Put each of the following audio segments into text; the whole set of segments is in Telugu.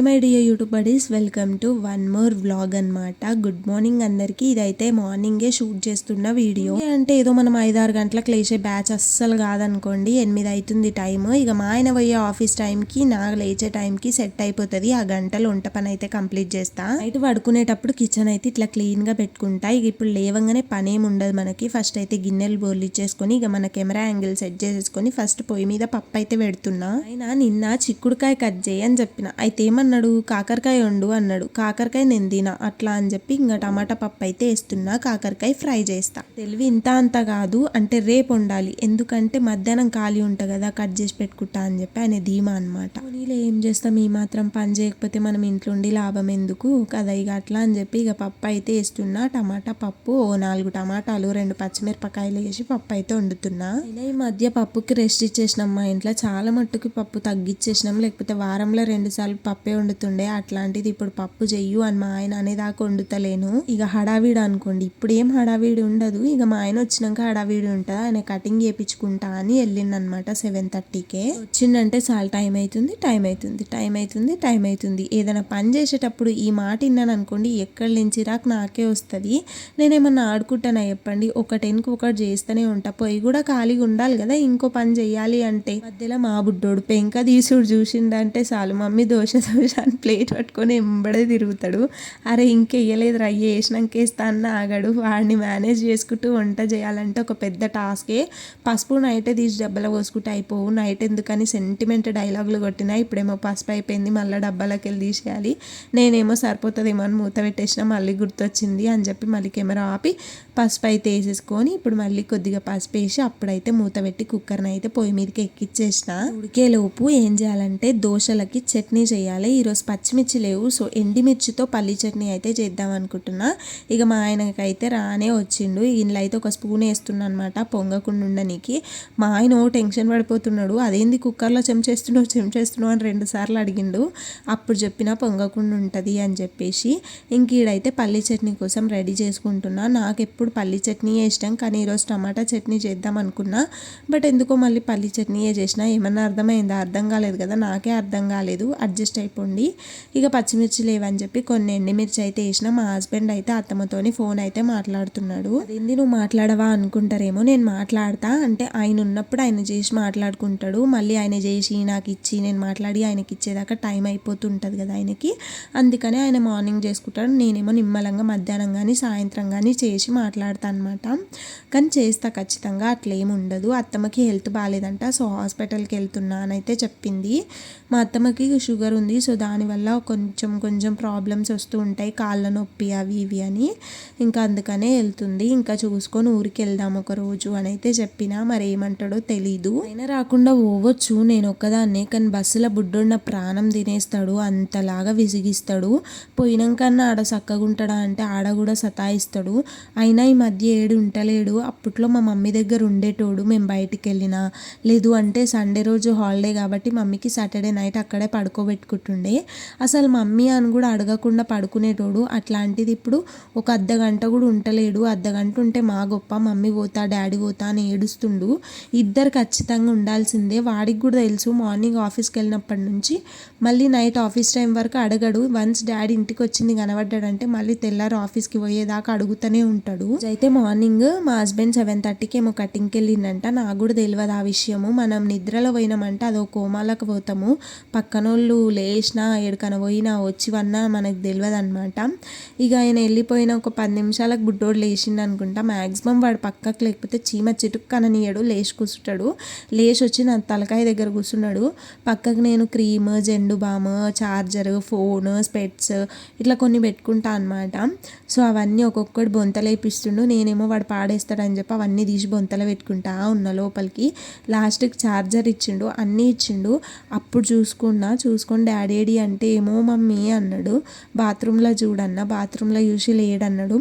Hi my dear YouTube buddies welcome to one more vlog అన్నమాట. గుడ్ మార్నింగ్ అందరికీ. ఇదైతే మార్నింగే షూట్ చేస్తున్న వీడియో. అంటే ఏదో మనం ఐదారు గంటలకు లేచే బ్యాచ్ అస్సలు కాదనుకోండి. ఎనిమిది అవుతుంది టైం ఇక మా ఆయన పోయే ఆఫీస్ టైంకి నా లేచే టైంకి సెట్ అయిపోతుంది. ఆ గంటలు వంట పని అయితే కంప్లీట్ చేస్తా. నైట్ పడుకునేటప్పుడు కిచెన్ అయితే ఇట్లా క్లీన్గా పెట్టుకుంటా. ఇక ఇప్పుడు లేవంగానే పని ఏమి ఉండదు మనకి. ఫస్ట్ అయితే గిన్నెలు బోర్లు ఇచ్చేసుకొని ఇక మన కెమెరా యాంగిల్ సెట్ చేసేసుకొని ఫస్ట్ పొయ్యి మీద పప్పు అయితే పెడుతున్నా. ఆయన నిన్న చిక్కుడుకాయ కట్ చేయని అని చెప్పిన. అయితే అన్నాడు కాకరకాయ వండు అన్నాడు. కాకరకాయ నిందిన అట్లా అని చెప్పి ఇంకా టమాటా పప్పు అయితే వేస్తున్నా కాకరకాయ ఫ్రై చేస్తా. తెలివి ఇంత అంత కాదు అంటే రేపు వండాలి. ఎందుకంటే మధ్యాహ్నం ఖాళీ ఉంటా కదా కట్ చేసి పెట్టుకుంటా అని చెప్పి ఆయన ధీమా అనమాట నీళ్ళు ఏం చేస్తాం? ఈ మాత్రం పని చేయకపోతే మనం ఇంట్లో ఉండి లాభం ఎందుకు? కదా ఇక అట్లా అని చెప్పి ఇక పప్పు అయితే వేస్తున్నా టమాటా పప్పు ఓ నాలుగు టమాటాలు రెండు పచ్చిమిరపకాయలు వేసి పప్పు అయితే వండుతున్నా. అయినా ఈ మధ్య పప్పుకి రెస్ట్ ఇచ్చేసినాం మా ఇంట్లో. చాలా మట్టుకు పప్పు తగ్గిచ్చేసినాం. లేకపోతే వారంలో రెండు సార్లు పప్పే వండుతుండే అట్లాంటిది ఇప్పుడు పప్పు చెయ్యు అని మా ఆయన అనేదాకా వండుతలేను. ఇక హడావిడి అనుకోండి ఇప్పుడు ఏం హడావిడి ఉండదు. ఇక మా ఆయన వచ్చినాక హడావిడి ఉంటుంది. ఆయన కటింగ్ చేయించుకుంటా అని వెళ్ళిండనమాట సెవెన్ థర్టీకే. వచ్చిందంటే చాలా టైం అవుతుంది టైం అవుతుంది టైం అవుతుంది టైం అవుతుంది ఏదైనా పని చేసేటప్పుడు ఈ మాట విన్నాను అనుకోండి ఎక్కడి నుంచి రాక నాకే వస్తుంది. నేనేమన్నా ఆడుకుంటానా చెప్పండి. ఒకటెనుక ఒకటి చేస్తూనే ఉంటా. పొయ్యి కూడా ఖాళీగా ఉండాలి కదా ఇంకో పని చేయాలి అంటే. మధ్యలో మా బుడ్డోడు పెంక తీసుడు చూసిండంటే చాలు మమ్మీ దోశ దోశ అని ప్లేట్ పట్టుకొని ఎంబడే తిరుగుతాడు. అరే ఇంకెయ్యలేదు రా వేసినాక వేస్తా అన్న ఆగాడు. వాడిని మేనేజ్ చేసుకుంటూ వంట చేయాలంటే ఒక పెద్ద టాస్కే పసుపు నైటే తీసి డబ్బాలో పోసుకుంటే అయిపోవు. నైట్ ఎందుకని సెంటిమెంట్ డైలాగులు కొట్టినా ఇప్పుడేమో పసుపు అయిపోయింది మళ్ళీ డబ్బాలోకి వెళ్ళి తీసేయాలి. నేనేమో సరిపోతుందేమో అని మూత పెట్టేసిన మళ్ళీ గుర్తొచ్చింది అని చెప్పి మళ్ళీ కెమెరా ఆపి పసుపు అయితే వేసేసుకొని ఇప్పుడు మళ్ళీ కొద్దిగా పసుపు వేసి అప్పుడైతే మూత పెట్టి కుక్కర్ని అయితే పొయ్యి మీదకి ఎక్కిచ్చేసిన. ఉడికేలోపు ఏం చేయాలంటే దోశలకి చట్నీ చేయాలి. ఈరోజు పచ్చిమిర్చి లేవు. సో ఎండిమిర్చితో పల్లి చట్నీ అయితే చేద్దాం అనుకుంటున్నా. ఇక మా ఆయనకైతే రానే వచ్చిండు. ఇంట్లో అయితే ఒక స్పూన్ వేస్తున్నా అనమాట పొంగకుండా ఉండనికి మా ఆయన ఓ టెన్షన్ పడిపోతున్నాడు. అదేంది కుక్కర్లో చెంచేస్తున్నావు చెంచేస్తున్నావు అని రెండు సార్లు అడిగిండు. అప్పుడు చెప్పినా పొంగకుండా ఉంటుంది అని చెప్పేసి ఇంక ఈడైతే పల్లి చట్నీ కోసం రెడీ చేసుకుంటున్నా. నాకు ఎప్పుడు పల్లి చట్నీయే ఇష్టం. కానీ ఈరోజు టమాటా చట్నీ చేద్దాం అనుకున్నా. బట్ ఎందుకో మళ్ళీ పల్లి చట్నీయే చేసినా. ఏమన్నా అర్థమైందా? అర్థం కాలేదు కదా. నాకే అర్థం కాలేదు. అడ్జస్ట్ అయిపోండి ఇక పచ్చిమిర్చి లేవని చెప్పి కొన్ని ఎండిమిర్చి అయితే వేసిన. మా హస్బెండ్ అయితే అత్తమ్మతోని ఫోన్ అయితే మాట్లాడుతున్నాడు. అదేంది నువ్వు మాట్లాడవా అనుకుంటారేమో నేను మాట్లాడతా. అంటే ఆయన ఉన్నప్పుడు ఆయన చేసి మాట్లాడుకుంటాడు. మళ్ళీ ఆయన చేసి నాకు ఇచ్చి నేను మాట్లాడి ఆయనకి ఇచ్చేదాకా టైం అయిపోతుంటుంది కదా ఆయనకి. అందుకని ఆయన మార్నింగ్ చేసుకుంటాడు. నేనేమో నిమ్మలంగా మధ్యాహ్నం కానీ సాయంత్రం కానీ చేసి మాట్లాడతా అనమాట కానీ చేస్తా ఖచ్చితంగా అట్లేం ఉండదు. అత్తమ్మకి హెల్త్ బాగాలేదంట సో హాస్పిటల్కి వెళ్తున్నా అని అయితే చెప్పింది. మా అత్తమ్మకి షుగర్ ఉంది. సో సో దానివల్ల కొంచెం కొంచెం ప్రాబ్లమ్స్ వస్తూ ఉంటాయి. కాళ్ళ నొప్పి అవి ఇవి అని. ఇంకా అందుకనే వెళ్తుంది. ఇంకా చూసుకొని ఊరికి వెళ్దాం ఒక రోజు అని అయితే చెప్పిన. మరి ఏమంటాడో తెలీదు. అయినా రాకుండా పోవచ్చు. నేను ఒక్కదాన్నే. కానీ బస్సులో బుడ్డోడు నా ప్రాణం తినేస్తాడు. అంతలాగా విసిగిస్తాడు. పోయినాకన్నా ఆడ చక్కగా ఉంటాడా అంటే ఆడ కూడా సతాయిస్తాడు. అయినా ఈ మధ్య ఏడు ఉంటలేడు. అప్పట్లో మా మమ్మీ దగ్గర ఉండేటోడు. మేము బయటికి వెళ్ళినా. లేదు అంటే సండే రోజు హాలిడే కాబట్టి మమ్మీకి సాటర్డే నైట్ అక్కడే పడుకోబెట్టుకుంటుండే. అసలు మమ్మీ అని కూడా అడగకుండా పడుకునేటోడు అట్లాంటిది ఇప్పుడు ఒక అర్ధ గంట కూడా ఉండలేడు అర్ధ గంట ఉంటే మా గొప్ప మమ్మీ పోతా డాడీ పోతా అని ఏడుస్తుండు. ఇద్దరు ఖచ్చితంగా ఉండాల్సిందే. వాడికి కూడా తెలుసు మార్నింగ్ ఆఫీస్కి వెళ్ళినప్పటి నుంచి మళ్ళీ నైట్ ఆఫీస్ టైం వరకు అడగడు. వన్స్ డాడీ ఇంటికి వచ్చింది కనబడ్డాడంటే మళ్ళీ తెల్లారు ఆఫీస్కి పోయేదాకా అడుగుతూనే ఉంటాడు. అయితే మార్నింగ్ మా హస్బెండ్ సెవెన్ థర్టీకి ఏమో కటింగ్కి వెళ్ళిందంట నాకు కూడా తెలియదు ఆ విషయము. మనం నిద్రలో పోయినామంటే అదో కోమాలకు పోతాము. పక్కనోళ్ళు లేచినా ఎక్కడికన పోయినా వచ్చివన్నా మనకు తెలియదు అనమాట ఇక ఆయన వెళ్ళిపోయిన ఒక పది నిమిషాలకు బుడ్డోడు లేచిండు అనుకుంటా. మ్యాక్సిమం వాడు పక్కకు లేకపోతే చీమ చిటుక్కననీయడు లేచి కూర్చుంటాడు. లేచి వచ్చి నా తలకాయ దగ్గర కూర్చున్నాడు. పక్కకు నేను cream Zandu balm charger phone specs ఇట్లా కొన్ని పెట్టుకుంటా అనమాట సో అవన్నీ ఒక్కొక్కటి బొంతలేపిస్తుండు నేనేమో వాడు పాడేస్తాడని చెప్పి అవన్నీ తీసి బొంతలు పెట్టుకుంటా ఉన్న లోపలికి. లాస్ట్కి ఛార్జర్ ఇచ్చిండు అన్నీ ఇచ్చిండు. అప్పుడు చూసుకున్నా చూసుకొని డాడీ లేడీ అంటే ఏమో మమ్మీ అన్నాడు. బాత్రూంలో చూడన్న బాత్రూంలో చూసి లేడన్నాడు.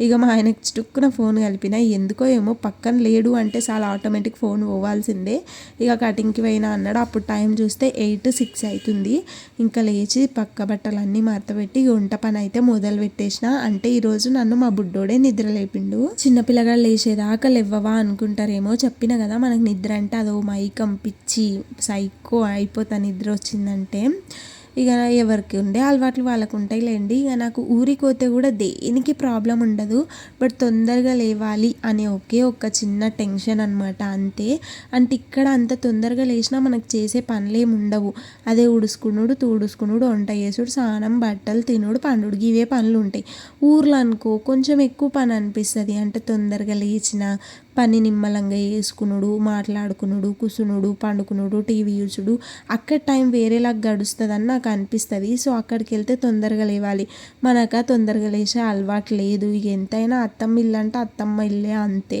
ఇక మా ఆయనకి చిటుక్కున ఫోన్ కలిపిన ఎందుకో ఏమో పక్కన లేడు అంటే చాలా ఆటోమేటిక్ ఫోన్ పోవాల్సిందే. ఇక కటింగ్కి పోయినా అన్నాడు. అప్పుడు టైం చూస్తే ఎయిట్ సిక్స్ అవుతుంది. ఇంకా లేచి పక్క బట్టలన్నీ మరతపెట్టి వంట పని అయితే మొదలు పెట్టేసిన. అంటే ఈరోజు నన్ను మా బుడ్డోడే నిద్ర లేపిండు. చిన్నపిల్లగా లేచేదాకా లేవ్వవా అనుకుంటారేమో చెప్పిన కదా. మనకు నిద్ర అంటే అదో మైకం పిచ్చి సైకో అయిపోతా నిద్ర వచ్చిందంటే. ఇక ఎవరికి ఉండే అలవాట్లు వాళ్ళకు ఉంటాయి లేండి. ఇక నాకు ఊరికి పోతే కూడా దేనికి ప్రాబ్లం ఉండదు. బట్ తొందరగా లేవాలి అనే ఒకే ఒక చిన్న టెన్షన్ అనమాట అంతే. అంటే ఇక్కడ అంత తొందరగా లేచినా మనకు చేసే పనులు ఉండవు. అదే ఉడుసుకునుడు తూడుసుకునుడు వంట చేసుడు స్నానం బట్టలు తినుడు పండుడు ఇవే పనులు ఉంటాయి ఊర్లో అనుకో కొంచెం ఎక్కువ పని అనిపిస్తుంది. అంటే తొందరగా లేచిన పని నిమ్మలంగా చేసుకునుడు మాట్లాడుకునుడు కూసునుడు పండుకునుడు టీవీ చూసుడు. అక్కడ టైం వేరేలాగా గడుస్తుందని నాకు అనిపిస్తుంది. సో అక్కడికి వెళ్తే తొందరగా లేవాలి. మనక తొందరగా లేచే అలవాటు లేదు. ఇక ఎంతైనా అత్తమ్మ ఇల్లు అంటే అత్తమ్మ ఇల్లే అంతే.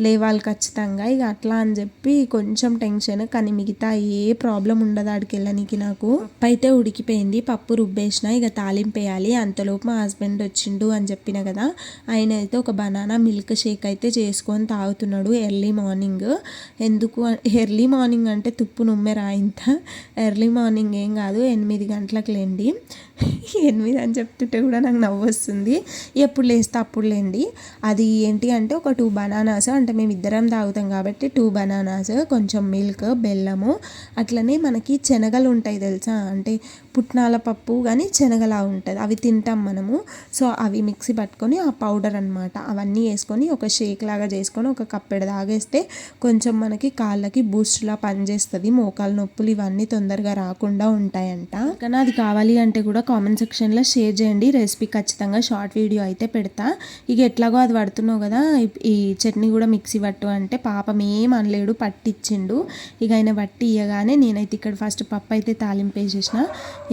లేవాలి ఖచ్చితంగా. ఇక అట్లా అని చెప్పి కొంచెం టెన్షన్. కానీ మిగతా ఏ ప్రాబ్లం ఉండదు ఆడికి వెళ్ళడానికి నాకు. పప్పు అయితే ఉడికిపోయింది. పప్పు రుబ్బేసిన ఇక తాలింపు వేయాలి. అంతలోపు మా హస్బెండ్ వచ్చిండు అని చెప్పిన కదా. ఆయన అయితే ఒక బనానా మిల్క్ షేక్ అయితే చేసుకొని తాగుతున్నాడు ఎర్లీ మార్నింగ్. ఎందుకు ఎర్లీ మార్నింగ్ అంటే తుప్పు నుమ్మెరా ఇంత ఎర్లీ మార్నింగ్ ఏం కాదు ఎనిమిది గంటలకు లేండి. ఎనిమిది అని చెప్తుంటే కూడా నాకు నవ్వు వస్తుంది. ఎప్పుడు లేస్తే అప్పుడు లేండి. అది ఏంటి అంటే ఒక టూ బనానాస్ అంటే మేము ఇద్దరం తాగుతాం కాబట్టి టూ బనానాస్ కొంచెం మిల్క్ బెల్లము అట్లనే మనకి శనగలు ఉంటాయి తెలుసా? అంటే పుట్నాల పప్పు కానీ శనగలా ఉంటుంది. అవి తింటాం మనము. సో అవి మిక్సీ పట్టుకొని ఆ పౌడర్ అనమాట అవన్నీ వేసుకొని ఒక షేక్ లాగా చేసుకొని ఒక కప్పెడ తాగేస్తే కొంచెం మనకి కాళ్ళకి బూస్ట్లా పనిచేస్తుంది. మోకాలు నొప్పులు ఇవన్నీ తొందరగా రాకుండా ఉంటాయంట. కానీ అది కావాలి అంటే కూడా కామెంట్ సెక్షన్లో షేర్ చేయండి. రెసిపీ ఖచ్చితంగా షార్ట్ వీడియో అయితే పెడతా. ఇక ఎట్లాగో అది పడుతున్నావు కదా ఈ చట్నీ కూడా మిక్సీ పట్టు అంటే పాపం ఏం అనలేడు పట్టిచ్చిండు. ఇక ఆయన పట్టి ఇయ్యగానే నేనైతే ఇక్కడ ఫస్ట్ పప్పు అయితే తాలింపు వేసేసిన.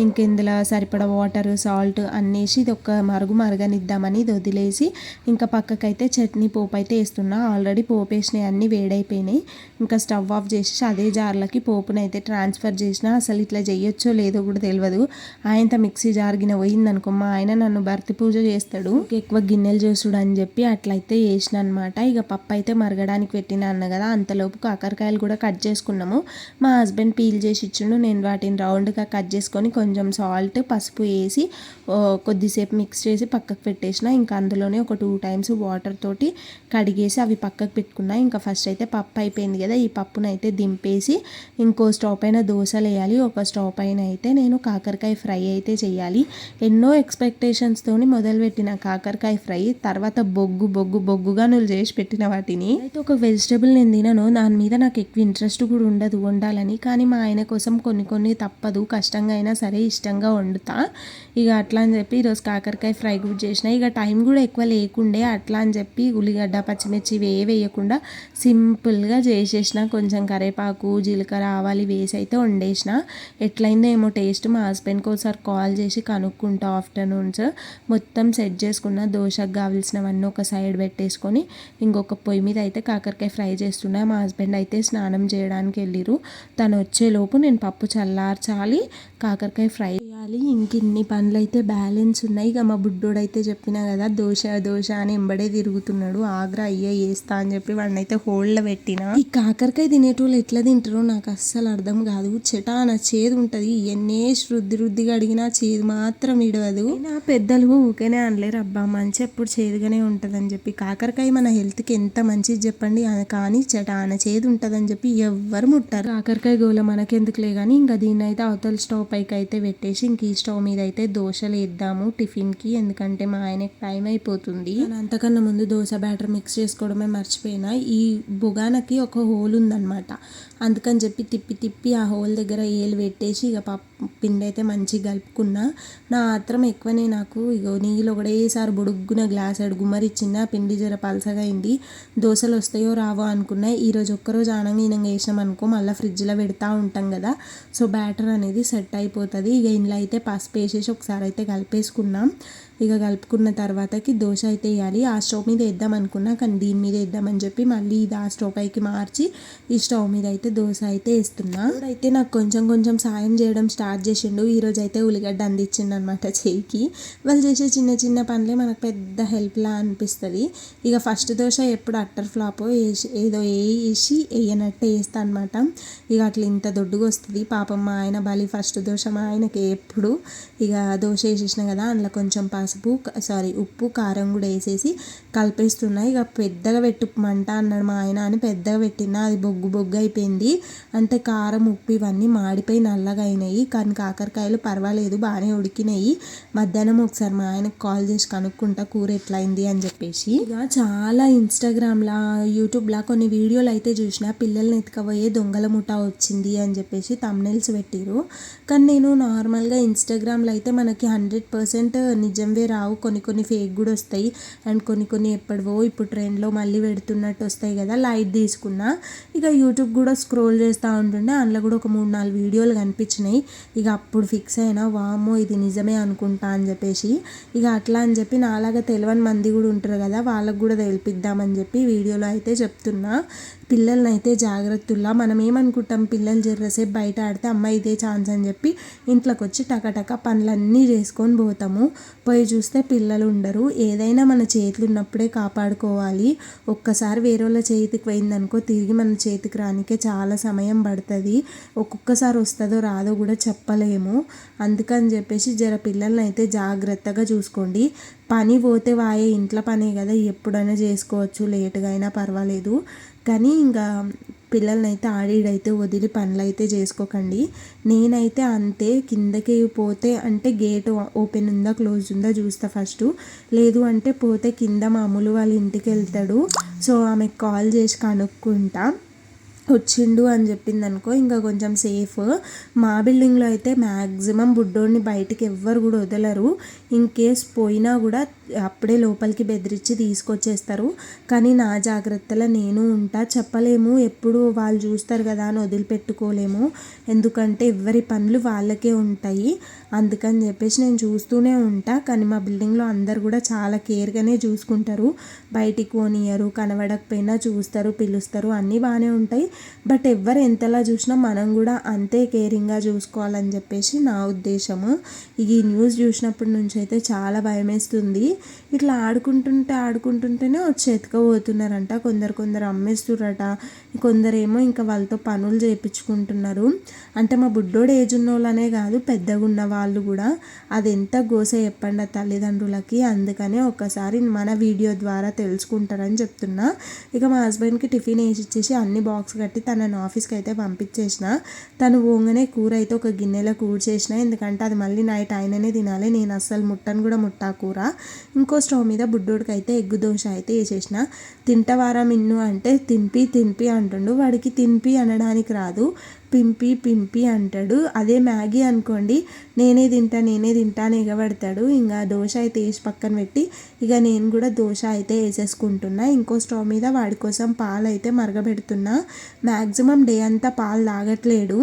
ఇంకెందులో సరిపడ వాటర్ సాల్ట్ అన్నేసి ఇది ఒక మరుగు మరగనిద్దామని ఇది వదిలేసి ఇంకా పక్కకైతే చట్నీ పోపు అయితే వేస్తున్నా. ఆల్రెడీ పోపు వేసినవి అన్నీ వేడైపోయినాయి. ఇంకా స్టవ్ ఆఫ్ చేసి అదే జార్లకి పోపునైతే ట్రాన్స్ఫర్ చేసిన. అసలు ఇట్లా చేయొచ్చో లేదో కూడా తెలియదు ఆయనతో మిక్సీ జారిగిన పోయిందనుకో మా ఆయన నన్ను భర్తీ పూజ చేస్తాడు. ఎక్కువ గిన్నెలు చేసుడు అని చెప్పి అట్లయితే చేసిన అనమాట ఇక పప్పు అయితే మరగడానికి పెట్టిన అన్న కదా అంతలోపు కాకరకాయలు కూడా కట్ చేసుకున్నాము. మా హస్బెండ్ పీల్ చేసి ఇచ్చిండు నేను వాటిని రౌండ్గా కట్ చేసుకొని కొంచెం సాల్ట్ పసుపు వేసి కొద్దిసేపు మిక్స్ చేసి పక్కకు పెట్టేసిన. ఇంకా అందులోనే ఒక టూ టైమ్స్ వాటర్ తోటి కడిగేసి అవి పక్కకు పెట్టుకున్నా. ఇంకా ఫస్ట్ అయితే పప్పు అయిపోయింది కదా ఈ పప్పును అయితే దింపేసి ఇంకో స్టవ్ పైన దోశలు వేయాలి. ఒక స్టవ్ పైన అయితే నేను కాకరకాయ ఫ్రై అయితే చేయాలి. ఎన్నో ఎక్స్పెక్టేషన్స్తో మొదలుపెట్టిన కాకరకాయ ఫ్రై తర్వాత బొగ్గు బొగ్గు బొగ్గుగా నువ్వు చేసి పెట్టిన వాటిని. అయితే ఒక వెజిటబుల్ నేను తినను. దాని మీద నాకు ఎక్కువ ఇంట్రెస్ట్ కూడా ఉండదు వండాలని. కానీ మా ఆయన కోసం కొన్ని కొన్ని తప్పదు. కష్టంగా అయినా సరే ఇష్టంగా వండుతా. ఇక అట్లా అని చెప్పి ఈరోజు కాకరకాయ ఫ్రై కూడా చేసిన. ఇక టైం కూడా ఎక్కువ లేకుండే అట్లా అని చెప్పి ఉల్లిగడ్డ పచ్చిమిర్చి ఇవి వేయకుండా సింపుల్గా చేసేసిన. కొంచెం కరేపాకు జీలకర్ర ఆవాలు వేసి అయితే వండేసిన. ఎట్లయిందో ఏమో టేస్ట్ మా హస్బెండ్కి ఒకసారి కాల్ చేసి కనుక్కుంటా ఆఫ్టర్నూన్స్ మొత్తం సెట్ చేసుకున్న దోశకు కావాల్సినవన్నీ ఒక సైడ్ పెట్టేసుకొని ఇంకొక పొయ్యి మీద అయితే కాకరకాయ ఫ్రై చేస్తున్నా. మా హస్బెండ్ అయితే స్నానం చేయడానికి వెళ్ళిరు తను వచ్చేలోపు నేను పప్పు చల్లార్చాలి కాకరకాయ ఫ్రై చేయాలి. ఇంక ఇన్ని పనులు అయితే బ్యాలెన్స్ ఉన్నాయి. ఇక మా బుడ్డోడైతే చెప్పినా కదా దోశ దోశ అని ఎంబడే తిరుగుతున్నాడు. ఆగ్రా అయ్యే వేస్తా అని చెప్పి వాడిని అయితే హోల్డ్లో పెట్టిన. ఈ కాకరకాయ తినేటోళ్ళు ఎట్లా తింటారో నాకు అస్సలు అర్థం కాదు. చెటాన చేదు ఉంటుంది. ఎన్నే రుద్ది రుద్దిగా అడిగినా చేదు మాత్రం ఇడవదు. నా పెద్దలు ఊకేనే అనలేరు. అబ్బా మంచి ఎప్పుడు చేదుగానే ఉంటుందని చెప్పి. కాకరకాయ మన హెల్త్కి ఎంత మంచిది చెప్పండి. కానీ చెటాన చేదు ఉంటుందని చెప్పి ఎవ్వరు ముట్టారు. కాకరకాయ గోల మనకెందుకులే కానీ ఇంకా దీన్ని అయితే అవతల స్టవ్ పైకి అయితే పెట్టేసి ఇంక ఈ స్టవ్ మీద అయితే దోశలు వేద్దాము టిఫిన్కి. ఎందుకంటే మా ఆయనకి టైం అయిపోతుంది. అంతకన్నా ముందు దోశ బ్యాటర్ మిక్స్ చేసుకోవడమే మర్చిపోయినా ఈ బుగానకి ఒక హోల్ ఉందన్నమాట. అందుకని చెప్పి తిప్పి తిప్పి ఆ హోల్ దగ్గర ఏలు పెట్టేసి ఇక పప్ పిండి అయితే మంచిగా కలుపుకున్నా. నా ఆత్రం ఎక్కువనే నాకు ఇగో నీళ్ళు ఒకటేసారి బొడుగున గ్లాస్ అడుగు మరి ఆ పిండి జర పలసగా అయింది. దోశలు వస్తాయో రావో అనుకున్నా. ఈరోజు ఒక్కరోజు ఆనంగా ఈనంగా వేసాం అనుకో మళ్ళీ ఫ్రిడ్జ్లో పెడతా ఉంటాం కదా. సో బ్యాటర్ అనేది సెట్ అయిపోతుంది. ఇక ఇంట్లో అయితే పసుపు వేసేసి ఒకసారి అయితే కలిపేసుకున్నాం. ఇక కలుపుకున్న తర్వాతకి దోశ అయితే వేయాలి. ఆ స్టవ్ మీద వేద్దాం అనుకున్నా కానీ దీని మీద వేద్దామని చెప్పి మళ్ళీ ఇది ఆ స్టవ్ పైకి మార్చి ఈ స్టవ్ మీద అయితే దోశ అయితే వేస్తున్నా. అయితే నాకు కొంచెం కొంచెం సాయం చేయడం స్టార్ట్ చేసిండు. ఈరోజు అయితే ఉల్లిగడ్డ అందించిండు అనమాట చేయికి. వాళ్ళు చేసే చిన్న చిన్న పనులే మనకు పెద్ద హెల్ప్లా అనిపిస్తుంది. ఇక ఫస్ట్ దోశ ఎప్పుడు అట్టర్ ఫ్లాప్ వేసి ఏదో వేసి వేయనట్టే వేస్తా అనమాట ఇక అట్లా ఇంత దొడ్డుగా వస్తుంది. పాపం మా ఆయన బలి ఫస్ట్ దోశ మా ఆయనకి ఎప్పుడు ఇక దోశ వేసేసిన కదా అందులో కొంచెం పసుపు సారీ ఉప్పు కారం కూడా వేసేసి కలిపేస్తున్నాయి. ఇక పెద్దగా పెట్టు మంట అన్నాడు మా ఆయన అని పెద్దగా పెట్టినా అది బొగ్గు బొగ్గు అయిపోయింది. అంటే కారం ఉప్పు ఇవన్నీ మాడిపోయి నల్లగా అయినాయి. కానీ కాకరకాయలు పర్వాలేదు బాగానే ఉడికినాయి. మధ్యాహ్నం ఒకసారి మా ఆయనకు కాల్ చేసి కనుక్కుంటా కూర ఎట్లయింది అని చెప్పేసి. ఇక చాలా ఇన్స్టాగ్రామ్లా యూట్యూబ్లా కొన్ని వీడియోలు అయితే చూసిన పిల్లల్ని ఎత్తుకపోయే దొంగల ముఠా వచ్చింది అని చెప్పేసి తమ్నెల్స్ పెట్టిరు కానీ నేను నార్మల్గా ఇన్స్టాగ్రామ్లో అయితే మనకి హండ్రెడ్ పర్సెంట్ నిజం నిజంవే రావు. కొన్ని కొన్ని ఫేక్ కూడా వస్తాయి. అండ్ కొన్ని కొన్ని ఎప్పటివో ఇప్పుడు ట్రెండ్లో మళ్ళీ పెడుతున్నట్టు వస్తాయి కదా లైట్ తీసుకున్నా. ఇక యూట్యూబ్ కూడా స్క్రోల్ చేస్తూ ఉంటుండే. అందులో కూడా ఒక మూడు నాలుగు వీడియోలు కనిపించినాయి. ఇక అప్పుడు ఫిక్స్ అయినా వామో ఇది నిజమే అనుకుంటా అని చెప్పేసి. ఇక అట్లా అని చెప్పి నాలాగా తెలియని మంది కూడా ఉంటారు కదా వాళ్ళకు కూడా తెలిపిద్దామని చెప్పి వీడియోలో అయితే చెప్తున్నా. పిల్లల్ని అయితే జాగ్రత్తలా మనం ఏమనుకుంటాం? పిల్లలు జర్రసేపు బయట ఆడితే అమ్మాయి ఇదే ఛాన్స్ అని చెప్పి ఇంట్లోకి వచ్చి టకటక పనులన్నీ చేసుకొని పోతాము. పోయి చూస్తే పిల్లలు ఉండరు. ఏదైనా మన చేతులు ఉన్నప్పుడే కాపాడుకోవాలి. ఒక్కసారి వేరే వాళ్ళ చేతికి పోయిందనుకో తిరిగి మన చేతికి రానికే చాలా సమయం పడుతుంది. ఒక్కొక్కసారి వస్తుందో రాదో కూడా చెప్పలేము. అందుకని చెప్పేసి జర పిల్లల్ని అయితే జాగ్రత్తగా చూసుకోండి. పని పోతే వాయే ఇంట్లో పనే కదా. ఎప్పుడైనా చేసుకోవచ్చు. లేటుగా అయినా పర్వాలేదు. కానీ ఇంకా పిల్లలనైతే ఆడిడైతే వదిలి పనులైతే చేసుకోకండి. నేనైతే అంతే కిందకి పోతే అంటే గేట్ ఓపెన్ ఉందా క్లోజ్ ఉందా చూస్తా ఫస్ట్. లేదు అంటే పోతే కింద మామూలు వాళ్ళ ఇంటికి వెళ్తాడు. సో ఆమెకు కాల్ చేసి కనుక్కుంటా. వచ్చిండు అని చెప్పింది అనుకో ఇంకా కొంచెం సేఫ్. మా బిల్డింగ్లో అయితే మ్యాక్సిమం బుడ్డోడిని బయటికి ఎవ్వరు కూడా వదలరు. ఇన్ కేస్ పోయినా కూడా అప్పుడే లోపలికి బెదిరించి తీసుకొచ్చేస్తారు. కానీ నా జాగ్రత్తలో నేను ఉంటా చెప్పలేము. ఎప్పుడు వాళ్ళు చూస్తారు కదా అని వదిలిపెట్టుకోలేము. ఎందుకంటే ఎవరి పనులు వాళ్ళకే ఉంటాయి. అందుకని చెప్పేసి నేను చూస్తూనే ఉంటా. కానీ మా బిల్డింగ్లో అందరు కూడా చాలా కేర్గానే చూసుకుంటారు. బయటికి పోనీయరు కనబడకపోయినా చూస్తారు పిలుస్తారు. అన్నీ బాగానే ఉంటాయి. బట్ ఎవరు ఎంతలా చూసినా మనం కూడా అంతే కేరింగ్గా చూసుకోవాలని చెప్పేసి నా ఉద్దేశము. ఈ న్యూస్ చూసినప్పటి నుంచి అయితే చాలా భయమేస్తుంది. ఇట్లా ఆడుకుంటుంటే ఆడుకుంటుంటేనే వచ్చి ఎత్తుకపోతున్నారంట. కొందరు కొందరు అమ్మేస్తుర్రట. కొందరేమో ఇంకా వాళ్ళతో పనులు చేయించుకుంటున్నారు అంటే మా బుడ్డోడు ఏజ్ ఉన్న వాళ్ళనే కాదు పెద్దగా ఉన్న వాళ్ళు కూడా. అది ఎంత గోస చెప్పండి ఆ తల్లిదండ్రులకి. అందుకనే ఒకసారి మన వీడియో ద్వారా తెలుసుకుంటారని చెప్తున్నా. ఇక మా హస్బెండ్కి టిఫిన్ వేసి ఇచ్చేసి అన్ని బాక్స్ కట్టి తనని ఆఫీస్కి అయితే పంపించేసిన. తను పోగానే కూర అయితే ఒక గిన్నెలో కూర చేసిన ఎందుకంటే అది మళ్ళీ నైట్ ఆయననే తినాలి నేను అస్సలు ముట్టను కూడా ముట్టా కూర. ఇంకో స్టవ్ మీద బుడ్డోడికి అయితే ఎగ్గు దోశ అయితే వేసేసిన. తింటవారా మిన్ను అంటే తింపి తినిపి అంటుండు. వాడికి తినిపి అనడానికి రాదు. పింపి పింపి అంటాడు. అదే మ్యాగీ అనుకోండి. నేనే తింటా నేనే తింటా అని ఎగబడతాడు. ఇంకా దోశ అయితే వేసి పక్కన పెట్టి ఇక నేను కూడా దోశ అయితే వేసేసుకుంటున్నా. ఇంకో స్టవ్ మీద వాడి కోసం పాలు అయితే మరగబెడుతున్నా. మ్యాక్సిమం డే అంతా పాలు తాగట్లేడు.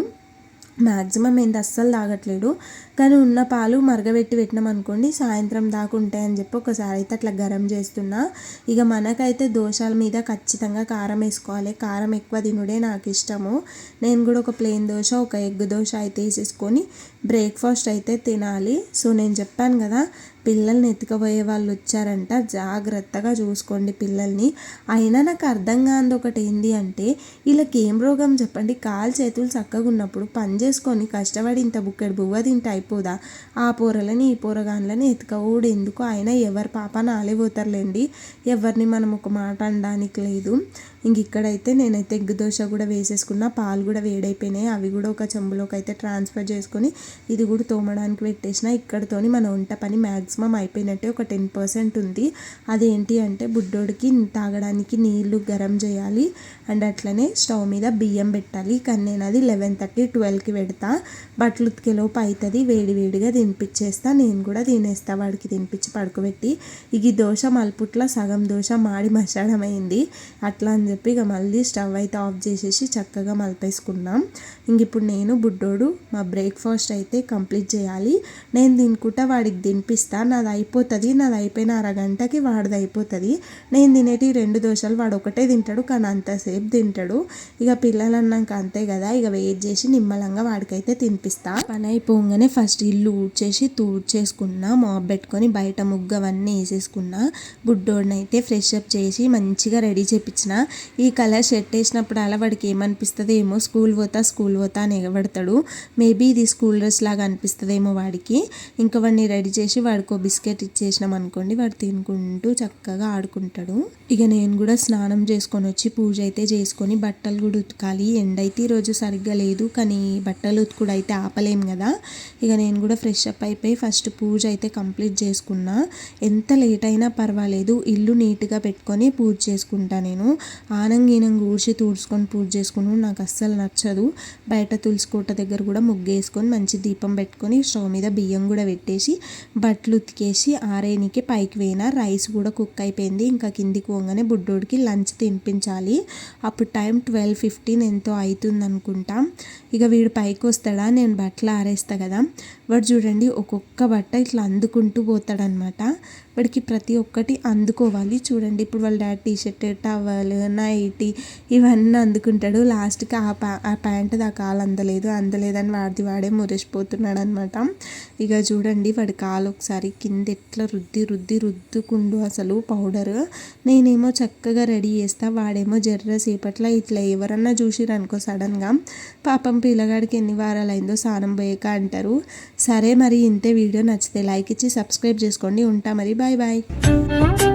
మ్యాక్సిమం ఏంటి అస్సలు తాగట్లేడు. కానీ ఉన్న పాలు మరగబెట్టి పెట్టినాం అనుకోండి సాయంత్రం దాకా ఉంటాయని చెప్పి ఒకసారి అయితే అట్లా గరం చేస్తున్నా. ఇక మనకైతే దోశల మీద ఖచ్చితంగా కారం వేసుకోవాలి. కారం ఎక్కువ తినుడే నాకు ఇష్టము. నేను కూడా ఒక ప్లెయిన్ దోశ ఒక ఎగ్ దోశ అయితే వేసేసుకొని బ్రేక్ఫాస్ట్ అయితే తినాలి. సో నేను చెప్పాను కదా పిల్లల్ని ఎత్తుకుపోయే వాళ్ళు వచ్చారంట. జాగ్రత్తగా చూసుకోండి పిల్లల్ని. అయినా నాకు అర్థం కాని ఒకటి ఏంటి అంటే వీళ్ళకి ఏం రోగం చెప్పండి. కాలు చేతులు చక్కగా ఉన్నప్పుడు పని చేసుకొని కష్టపడి ఇంత బుక్కెడు బువ్వ తింటే అయిపోదా? ఆ పోరలని ఈ పోరగాన్లని ఎత్తుకోవడు ఎందుకు? ఆయన ఎవరి పాప నాలే పోతారులేండి ఎవరిని మనం ఒక మాట అనడానికి లేదు. ఇంక ఇక్కడైతే నేనైతే ఎగ్ దోశ కూడా వేసేసుకున్న. పాలు కూడా వేడైపోయినాయి. అవి కూడా ఒక చెంబులోకి అయితే ట్రాన్స్ఫర్ చేసుకొని ఇది కూడా తోమడానికి పెట్టేసిన. ఇక్కడతోని మన వంట పని మ్యాక్సిమం అయిపోయినట్టే ఒక టెన్ పర్సెంట్ ఉంది. అదేంటి అంటే బుడ్డోడికి తాగడానికి నీళ్ళు గరం చేయాలి అండ్ అట్లనే స్టవ్ మీద బియ్యం పెట్టాలి. కానీ నేను అది లెవెన్ థర్టీ ట్వెల్వ్కి పెడతా. బట్టలు ఉతికేలోపు అవుతుంది వేడి వేడిగా తినిపించేస్తా. నేను కూడా తినేస్తా. వాడికి తినిపించి పడుకోబెట్టి. ఇక దోశ మల్పుట్ల సగం దోశ మాడి మసాడం అయింది అట్లా అని చెప్పి ఇక మళ్ళీ స్టవ్ అయితే ఆఫ్ చేసేసి చక్కగా మలిపేసుకున్నాం. ఇంక ఇప్పుడు నేను బుడ్డోడు మా బ్రేక్ఫాస్ట్ అయితే కంప్లీట్ చేయాలి. నేను తినుకుంటా వాడికి తినిపిస్తా. నాది అయిపోతుంది. నాది అయిపోయిన అరగంటకి వాడిది అయిపోతుంది. నేను తినేటి రెండు దోశలు వాడు ఒకటే తింటాడు కానీ అంతసేపు తింటాడు. ఇక పిల్లలు అన్నాక అంతే కదా. ఇక వెయిట్ చేసి నిమ్మలంగా వాడికైతే తినిపిస్తా. పని అయిపోగానే ఫస్ట్ ఇల్లు ఊడ్చేసి తూడ్చేసుకున్నా. మాబ్ పెట్టుకొని బయట ముగ్గు అవన్నీ వేసేసుకున్నా. బుడ్డోడినైతే ఫ్రెష్ అప్ చేసి మంచిగా రెడీ చేపించిన. ఈ కలర్ షర్ట్ వేసినప్పుడు అలా వాడికి ఏమనిపిస్తుంది ఏమో స్కూల్ పోతా స్కూల్ పోతా అని ఎగబడతాడు. మేబీ ఇది స్కూల్ డ్రెస్ లాగా అనిపిస్తుందేమో వాడికి. ఇంకా వాడిని రెడీ చేసి వాడికి బిస్కెట్ ఇచ్చేసినాం అనుకోండి వాడు తినుకుంటూ చక్కగా ఆడుకుంటాడు. ఇక నేను కూడా స్నానం చేసుకొని వచ్చి పూజ అయితే చేసుకొని బట్టలు కూడా ఉతకాలి. ఎండ అయితే ఈరోజు సరిగ్గా లేదు కానీ బట్టలు ఉతుకుడు అయితే ఆపలేం కదా. ఇక నేను కూడా ఫ్రెష్ అప్ అయిపోయి ఫస్ట్ పూజ అయితే కంప్లీట్ చేసుకున్నా. ఎంత లేట్ అయినా పర్వాలేదు ఇల్లు నీట్గా పెట్టుకొని పూజ చేసుకుంటా నేను. ఆనంగీనంగా ఊడ్చి తుడుచుకొని పూజ చేసుకుని నాకు అస్సలు నచ్చదు. బయట తులసి కోట దగ్గర కూడా ముగ్గు వేసుకొని మంచి దీపం పెట్టుకొని స్టవ్ మీద బియ్యం కూడా పెట్టేసి బట్టలు ఉతికేసి ఆరేనికి పైకి పోయినా రైస్ కూడా కుక్ అయిపోయింది. ఇంకా కిందికి పోగానే బుడ్డోడికి లంచ్ తినిపించాలి. అప్పుడు టైం ట్వెల్వ్ ఫిఫ్టీన్ ఎంతో అవుతుంది అనుకుంటా. ఇక వీడు పైకి వస్తాడా? నేను బట్టలు ఆరేస్తా కదా. వాడు చూడండి ఒక్కొక్క బట్ట ఇట్లా అందుకుంటూ పోతాడనమాట వాడికి ప్రతి ఒక్కటి అందుకోవాలి. చూడండి ఇప్పుడు వాళ్ళ daddy T shirt towel nighty ఇవన్నీ అందుకుంటాడు. లాస్ట్కి ఆ ప్యా ఆ ప్యాంట్ దాకా కాలు అందలేదు. అందలేదని వాడిది వాడే మురిసిపోతున్నాడు అనమాట ఇక చూడండి వాడి కాలు ఒకసారి కింద ఎట్లా రుద్ది రుద్ది రుద్దుకుండు అసలు పౌడర్. నేనేమో చక్కగా రెడీ చేస్తా. వాడేమో జర్ర సేపట్లో ఇట్లా ఎవరన్నా చూసిరనుకో సడన్గా. పాపం పిల్లగాడికి ఎన్ని వారాలు అయిందో స్నానం పోయాక అంటారు. సరే మరి ఇంతే వీడియో నచ్చితే లైక్ ఇచ్చి సబ్స్క్రైబ్ చేసుకోండి. ఉంటా మరి. Bye bye.